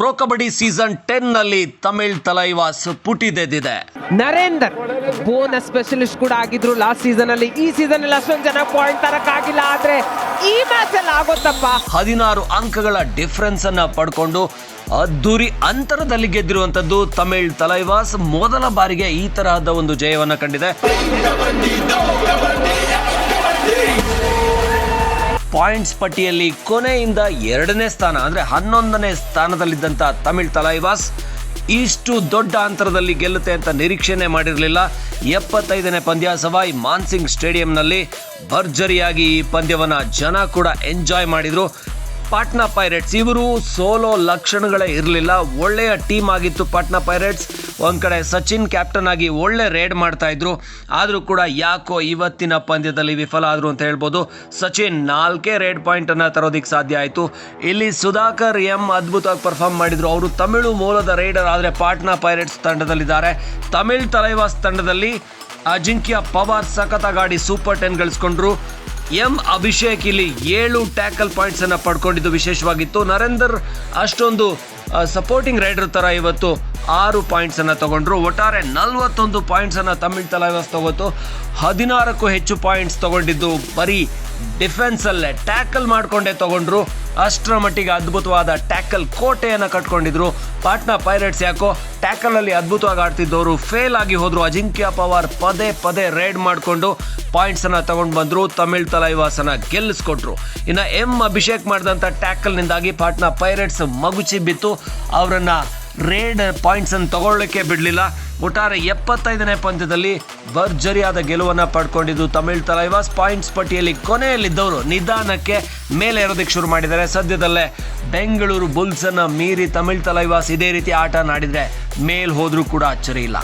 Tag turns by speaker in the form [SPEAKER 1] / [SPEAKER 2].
[SPEAKER 1] Pro kabaddi season ಟೆನ್ನಲ್ಲಿ ತಮಿಳ್ ತಲೈವಾಸ್ ಪುಟಿದೆದ್ದಿದೆ
[SPEAKER 2] Narender bonus specialist ಕೂಡ ಆಗಿದ್ರು ಲಾಸ್ಟ್ ಸೀಸನ್ ಅಲ್ಲಿ. ಈ ಸೀಸನ್ ಅಲ್ಲಿ ಅಷ್ಟೊಂದು ಜನ ಪಾಯಿಂಟ್ ತರಕ್ಕಾಗಿಲ್ಲ ಆದ್ರೆ ಈ ಮ್ಯಾಚ್ ಅಲ್ಲಿ ಆಗುತ್ತಪ್ಪ.
[SPEAKER 1] ಹದಿನಾರು ಅಂಕಗಳ ಡಿಫರೆನ್ಸ್ ಅನ್ನ ಪಡ್ಕೊಂಡು ಅದ್ದೂರಿ ಅಂತರದಲ್ಲಿ ಗೆದ್ದಿರುವಂತದ್ದು ತಮಿಳ್ ತಲೈವಾಸ್. ಮೊದಲ ಬಾರಿಗೆ ಈ ತರಹದ ಒಂದು ಜಯವನ್ನ ಕಂಡಿದೆ. ಪಾಯಿಂಟ್ಸ್ ಪಟ್ಟಿಯಲ್ಲಿ ಕೊನೆಯಿಂದ ಎರಡನೇ ಸ್ಥಾನ, ಅಂದ್ರೆ ಹನ್ನೊಂದನೇ ಸ್ಥಾನದಲ್ಲಿದ್ದಂಥ ತಮಿಳ್ ತಲೈವಾಸ್ ಇಷ್ಟು ದೊಡ್ಡ ಅಂತರದಲ್ಲಿ ಗೆಲ್ಲುತ್ತೆ ಅಂತ ನಿರೀಕ್ಷೆನೆ ಮಾಡಿರಲಿಲ್ಲ. ಎಪ್ಪತ್ತೈದನೇ ಪಂದ್ಯ ಸವಾಯ್ ಮಾನ್ಸಿಂಗ್ ಸ್ಟೇಡಿಯಂನಲ್ಲಿ ಭರ್ಜರಿಯಾಗಿ ಈ ಪಂದ್ಯವನ್ನು ಜನ ಕೂಡ ಎಂಜಾಯ್ ಮಾಡಿದ್ರು. ಪಾಟ್ನಾ ಪೈರೇಟ್ಸ್. ಇವರು ಸೋಲೋ ಲಕ್ಷಣಗಳೇ ಇರಲಿಲ್ಲ. ಒಳ್ಳೆಯ ಟೀಮ್ ಆಗಿತ್ತು ಪಾಟ್ನಾ ಪೈರೇಟ್ಸ್. ಒಂದು ಕಡೆ ಸಚಿನ್ ಕ್ಯಾಪ್ಟನ್ ಆಗಿ ಒಳ್ಳೆ ರೇಡ್ ಮಾಡ್ತಾ ಇದ್ರು. ಆದರೂ ಕೂಡ ಯಾಕೋ ಇವತ್ತಿನ ಪಂದ್ಯದಲ್ಲಿ ವಿಫಲ ಆದರು ಅಂತ ಹೇಳ್ಬೋದು. ಸಚಿನ್ ನಾಲ್ಕೇ ರೇಡ್ ಪಾಯಿಂಟನ್ನು ತರೋದಿಕ್ಕೆ ತರೋದಿಕ್ ಸಾಧ್ಯ ಆಯಿತು. ಇಲ್ಲಿ ಸುಧಾಕರ್ ಎಂ ಅದ್ಭುತವಾಗಿ ಪರ್ಫಾರ್ಮ್ ಮಾಡಿದರು. ಅವರು ತಮಿಳು ಮೂಲದ ರೈಡರ್ ಆದರೆ ಪಾಟ್ನಾ ಪೈರೇಟ್ಸ್ ತಂಡದಲ್ಲಿದ್ದಾರೆ. ತಮಿಳ್ ತಲೈವಾಸ್ ತಂಡದಲ್ಲಿ ಅಜಿಂಕ್ಯ ಪವಾರ್ ಗಾಡಿ ಸೂಪರ್ ಟೆನ್ ಗಳಿಸ್ಕೊಂಡ್ರು. ಎಂ ಅಭಿಷೇಕ್ ಇಲ್ಲಿ ಏಳು ಟ್ಯಾಕಲ್ ಪಾಯಿಂಟ್ಸ್ ಅನ್ನ ಪಡ್ಕೊಂಡಿದ್ದು ವಿಶೇಷವಾಗಿತ್ತು. ನರೇಂದರ್, ಅಷ್ಟೊಂದು ಸಪೋರ್ಟಿಂಗ್ ರೈಡರ್ ತರ ಇವತ್ತು ಆರು ಪಾಯಿಂಟ್ಸ್ ಅನ್ನ ತಗೊಂಡ್ರು. ಒಟ್ಟಾರೆ ನಲವತ್ತೊಂದು ಪಾಯಿಂಟ್ಸ್ ಅನ್ನ ತಮಿಳ್ ತಲಾಯಸ್ ತಗೋತು ಹದಿನಾರಕ್ಕೂ ಹೆಚ್ಚು ಪಾಯಿಂಟ್ಸ್ ತಗೊಂಡಿದ್ದು ಬರೀ ಡಿಫೆನ್ಸ್ ಅಲ್ಲೇ. ಟ್ಯಾಕಲ್ ಮಾಡಿಕೊಂಡೇ ತಗೊಂಡ್ರು. ಅಷ್ಟರ ಮಟ್ಟಿಗೆ ಅದ್ಭುತವಾದ ಟ್ಯಾಕಲ್ ಕೋಟೆಯನ್ನು ಕಟ್ಕೊಂಡಿದ್ರು. ಪಾಟ್ನಾ ಪೈರೇಟ್ಸ್ ಯಾಕೋ ಟ್ಯಾಕಲಲ್ಲಿ ಅದ್ಭುತವಾಗಿ ಆಡ್ತಿದ್ದವರು. ಫೇಲ್ ಆಗಿ ಹೋದ್ರು. ಅಜಿಂಕ್ಯ ಪವಾರ್ ಪದೇ ಪದೇ ರೈಡ್ ಮಾಡಿಕೊಂಡು ಪಾಯಿಂಟ್ಸ್ ಅನ್ನ ತಗೊಂಡು ಬಂದ್ರು. ತಮಿಳ್ ತಲೈವಾಸನ ಗೆಲ್ಲಿಸ್ಕೊಟ್ರು. ಇನ್ನು ಎಂ ಅಭಿಷೇಕ್ ಮಾಡಿದಂಥ ಟ್ಯಾಕಲ್ನಿಂದಾಗಿ ಪಾಟ್ನಾ ಪೈರೇಟ್ಸ್ ಮಗುಚಿ ಬಿತ್ತು. ಅವರನ್ನ ರೇಡ್ ಪಾಯಿಂಟ್ಸ್ ಅನ್ನು ತಗೊಳ್ಳಕ್ಕೆ ಬಿಡಲಿಲ್ಲ. ಒಟ್ಟಾರೆ ಎಪ್ಪತ್ತೈದನೇ ಪಂದ್ಯದಲ್ಲಿ ಭರ್ಜರಿಯಾದ ಗೆಲುವನ್ನು ಪಡ್ಕೊಂಡಿದ್ದು ತಮಿಳ್ ತಲೈವಾಸ್. ಪಾಯಿಂಟ್ಸ್ ಪಟ್ಟಿಯಲ್ಲಿ ಕೊನೆಯಲ್ಲಿದ್ದವರು ನಿಧಾನಕ್ಕೆ ಮೇಲೆ ಏರೋದಕ್ಕೆ ಶುರು ಮಾಡಿದ್ದಾರೆ. ಸದ್ಯದಲ್ಲೇ ಬೆಂಗಳೂರು ಬುಲ್ಸನ್ನು ಮೀರಿ ತಮಿಳ್ ತಲೈವಾಸ್ ಇದೇ ರೀತಿ ಆಟ ಆಡಿದರೆ ಮೇಲ್ ಹೋದರೂ ಕೂಡ ಅಚ್ಚರಿ ಇಲ್ಲ.